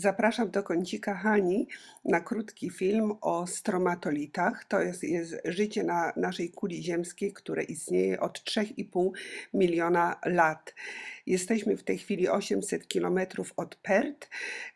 Zapraszam do kącika Hani na krótki film o stromatolitach. To jest, jest życie na naszej kuli ziemskiej, które istnieje od 3,5 miliona lat. Jesteśmy w tej chwili 800 kilometrów od Perth.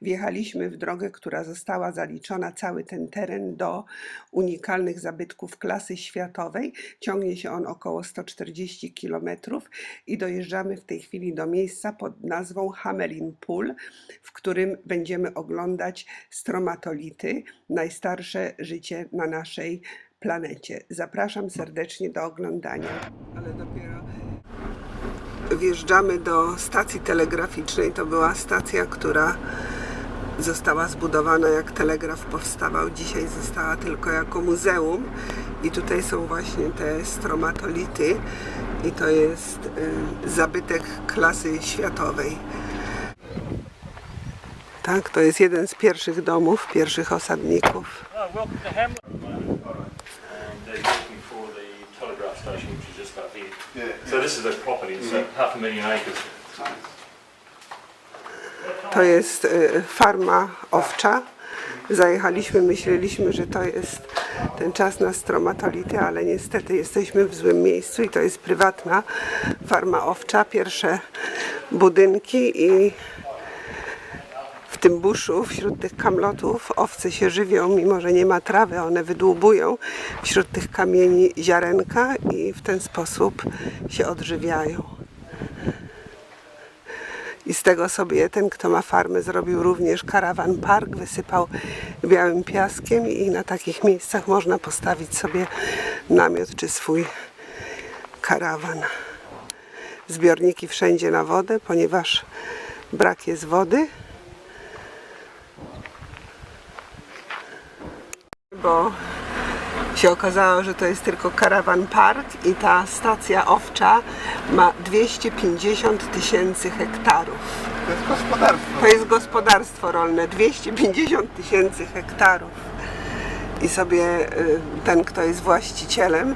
Wjechaliśmy w drogę, która została zaliczona, cały ten teren do unikalnych zabytków klasy światowej. Ciągnie się on około 140 kilometrów i dojeżdżamy w tej chwili do miejsca pod nazwą Hamelin Pool, w którym będziemy oglądać stromatolity, najstarsze życie na naszej planecie. Zapraszam serdecznie do oglądania. Ale dopiero wjeżdżamy do stacji telegraficznej. To była stacja, która została zbudowana jak telegraf powstawał. Dzisiaj została tylko jako muzeum. I tutaj są właśnie te stromatolity. I to jest y, zabytek klasy światowej. Tak, to jest jeden z pierwszych domów, pierwszych osadników. So this is their property, it's uh, half a million acres. To jest y, farma owcza. Zajechaliśmy, myśleliśmy, że to jest ten czas na stromatolity, ale niestety jesteśmy w złym miejscu i to jest prywatna farma owcza. Pierwsze budynki i tym buszu, wśród tych kamlotów, owce się żywią, mimo że nie ma trawy, one wydłubują wśród tych kamieni ziarenka i w ten sposób się odżywiają. I z tego sobie ten, kto ma farmę, zrobił również karawan park, wysypał białym piaskiem i na takich miejscach można postawić sobie namiot czy swój karawan. Zbiorniki wszędzie na wodę, ponieważ brak jest wody. Bo się okazało, że to jest tylko karawan park i ta stacja owcza ma 250 tysięcy hektarów. To jest gospodarstwo. To jest gospodarstwo rolne, 250 tysięcy hektarów. I sobie y, ten, kto jest właścicielem,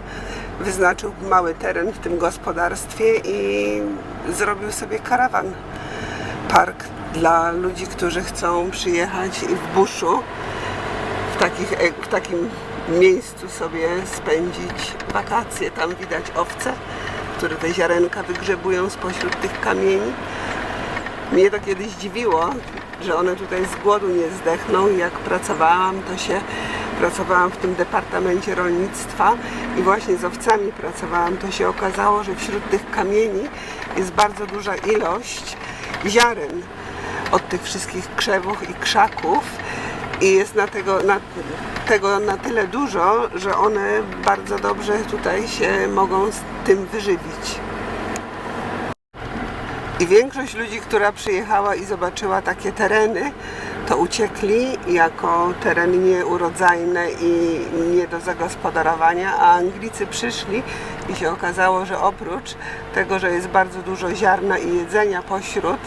wyznaczył mały teren w tym gospodarstwie i zrobił sobie karawan park dla ludzi, którzy chcą przyjechać i w buszu w, takich, e, w takim miejscu sobie spędzić wakacje. Tam widać owce, które te ziarenka wygrzebują spośród tych kamieni. Mnie to kiedyś dziwiło, że one tutaj z głodu nie zdechną jak pracowałam, to się pracowałam w tym departamencie rolnictwa i właśnie z owcami pracowałam, to się okazało, że wśród tych kamieni jest bardzo duża ilość ziaren od tych wszystkich krzewów i krzaków i jest na tego, na, tego na tyle dużo, że one bardzo dobrze tutaj się mogą z tym wyżywić. I większość ludzi, która przyjechała i zobaczyła takie tereny, to uciekli jako tereny nieurodzajne i nie do zagospodarowania, a Anglicy przyszli i się okazało, że oprócz tego, że jest bardzo dużo ziarna i jedzenia pośród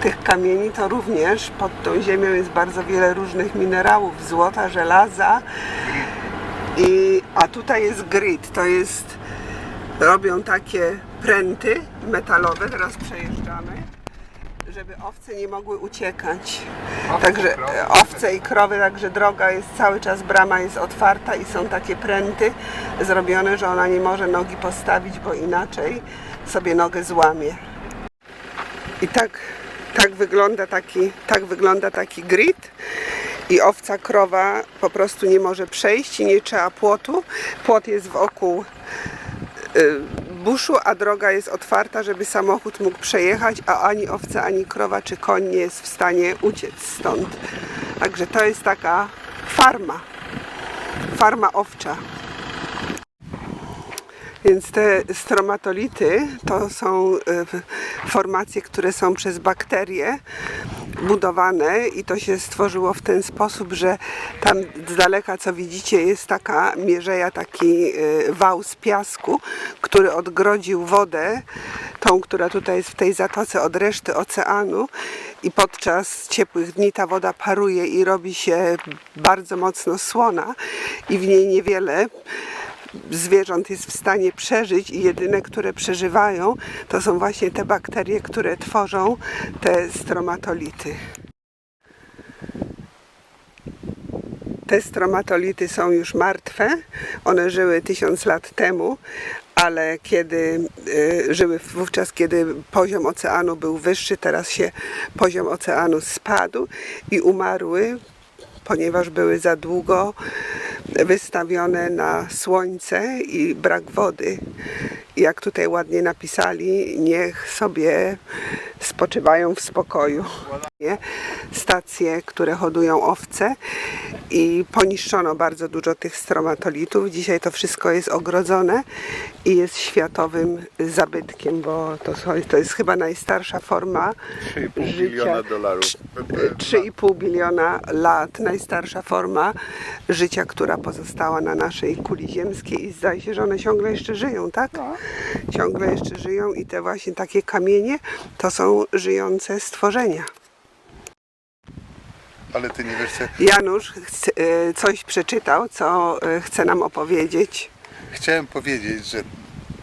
tych kamieni, to również pod tą ziemią jest bardzo wiele różnych minerałów, złota, żelaza. I, a tutaj jest grit, to jest robią takie pręty metalowe, teraz przejeżdżamy, żeby owce nie mogły uciekać. Owce, Także krowy. owce i krowy, także droga jest cały czas, brama jest otwarta i są takie pręty zrobione, że ona nie może nogi postawić, bo inaczej sobie nogę złamie. I tak, tak, wygląda taki, tak wygląda taki grid. I owca, krowa po prostu nie może przejść i nie trzeba płotu. Płot jest wokół y, buszu, a droga jest otwarta, żeby samochód mógł przejechać, a ani owca, ani krowa czy koń nie jest w stanie uciec stąd. Także to jest taka farma. Farma owcza. Więc te stromatolity to są y, formacje, które są przez bakterie budowane i to się stworzyło w ten sposób, że tam z daleka co widzicie jest taka mierzeja, taki y, wał z piasku, który odgrodził wodę, tą, która tutaj jest w tej zatoce od reszty oceanu. I podczas ciepłych dni ta woda paruje i robi się bardzo mocno słona i w niej niewiele zwierząt jest w stanie przeżyć i jedyne, które przeżywają, to są właśnie te bakterie, które tworzą te stromatolity. Te stromatolity są już martwe. One żyły tysiąc lat temu, ale kiedy y, żyły wówczas, kiedy poziom oceanu był wyższy, teraz się poziom oceanu spadł i umarły, ponieważ były za długo wystawione na słońce i brak wody. Jak tutaj ładnie napisali, niech sobie spoczywają w spokoju. Stacje, które hodują owce i poniszczono bardzo dużo tych stromatolitów. Dzisiaj to wszystko jest ogrodzone i jest światowym zabytkiem, bo to, to jest chyba najstarsza forma 3,5 życia. biliona dolarów. 3,5 biliona lat, najstarsza forma życia, która pozostała na naszej kuli ziemskiej i zdaje się, że one ciągle jeszcze żyją, tak? Ciągle jeszcze żyją i te właśnie takie kamienie to są żyjące stworzenia. Ale ty nie wiesz, co... Janusz chce- e, coś przeczytał, co e, chce nam opowiedzieć. Chciałem powiedzieć, że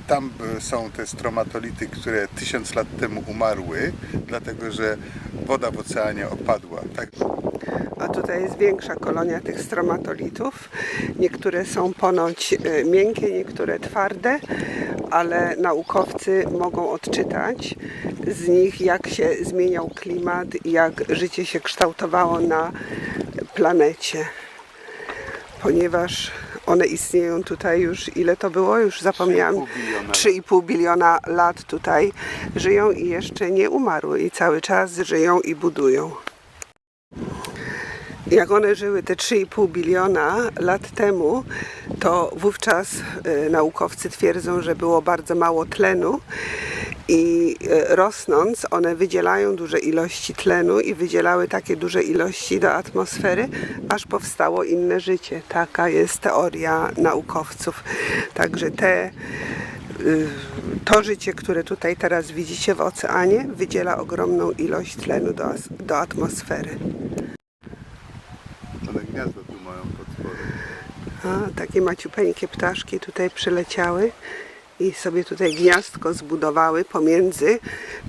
tam e, są te stromatolity, które tysiąc lat temu umarły, dlatego że woda w oceanie opadła. Tak, A tutaj jest większa kolonia tych stromatolitów. Niektóre są ponoć miękkie, niektóre twarde, ale naukowcy mogą odczytać z nich, jak się zmieniał klimat i jak życie się kształtowało na planecie. Ponieważ one istnieją tutaj już, ile to było? Już zapomniałam. 3,5 biliona. 3,5 biliona lat tutaj żyją i jeszcze nie umarły i cały czas żyją i budują. Jak one żyły te 3,5 biliona lat temu, to wówczas e, naukowcy twierdzą, że było bardzo mało tlenu i e, rosnąc one wydzielają duże ilości tlenu i wydzielały takie duże ilości do atmosfery, aż powstało inne życie. Taka jest teoria naukowców. Także te y, to życie, które tutaj teraz widzicie w oceanie, wydziela ogromną ilość tlenu do, do atmosfery. A, takie maciupeńkie ptaszki tutaj przyleciały i sobie tutaj gniazdko zbudowały pomiędzy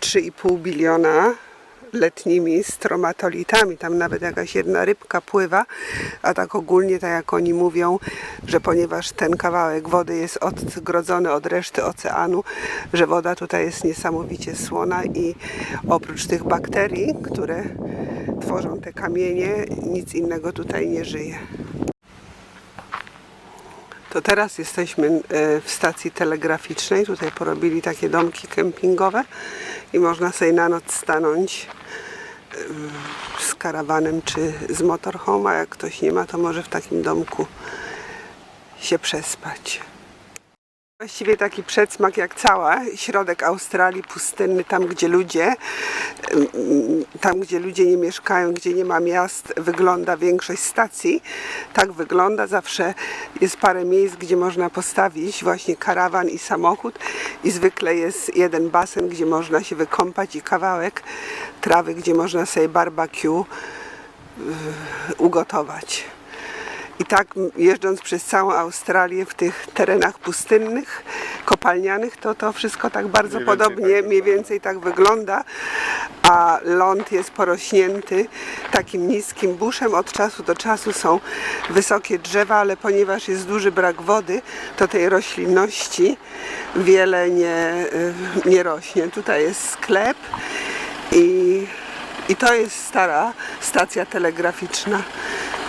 3,5 biliona letnimi stromatolitami. Tam nawet jakaś jedna rybka pływa, a tak ogólnie, tak jak oni mówią, że ponieważ ten kawałek wody jest odgrodzony od reszty oceanu, że woda tutaj jest niesamowicie słona i oprócz tych bakterii, które tworzą te kamienie, nic innego tutaj nie żyje. To teraz jesteśmy e, w stacji telegraficznej. Tutaj porobili takie domki kempingowe i można sobie na noc stanąć e, z karawanem czy z motorhome, a jak ktoś nie ma, to może w takim domku się przespać. Właściwie taki przedsmak jak cała środek Australii pustynny, tam gdzie ludzie, tam gdzie ludzie nie mieszkają, gdzie nie ma miast, wygląda większość stacji. Tak wygląda. Zawsze jest parę miejsc, gdzie można postawić właśnie karawan i samochód i zwykle jest jeden basen, gdzie można się wykąpać i kawałek trawy, gdzie można sobie barbecue y, ugotować. I tak jeżdżąc przez całą Australię w tych terenach pustynnych, kopalnianych, to to wszystko tak bardzo Mniej więcej podobnie, tak mniej więcej tak wygląda, a ląd jest porośnięty takim niskim buszem. Od czasu do czasu są wysokie drzewa, ale ponieważ jest duży brak wody, to tej roślinności wiele nie, y, nie rośnie. Tutaj jest sklep i i to jest stara stacja telegraficzna,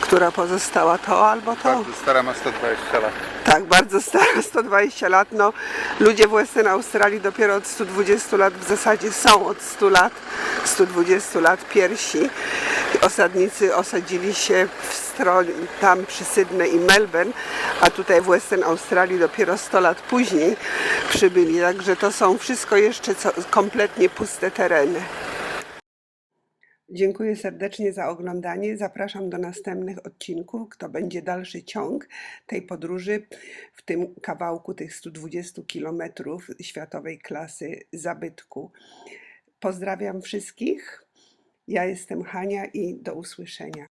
która pozostała to albo to. Bardzo stara ma 120 lat. Tak, bardzo stara, 120 lat. No, ludzie w Western Australii dopiero od 120 lat w zasadzie są od 100 lat, 120 lat pierwsi. Osadnicy osadzili się w stronie, tam przy Sydney i Melbourne, a tutaj w Western Australii dopiero 100 lat później przybyli. Także to są wszystko jeszcze co, kompletnie puste tereny. Dziękuję serdecznie za oglądanie. Zapraszam do następnych odcinków. To będzie dalszy ciąg tej podróży w tym kawałku tych 120 kilometrów światowej klasy zabytku. Pozdrawiam wszystkich. Ja jestem Hania i do usłyszenia.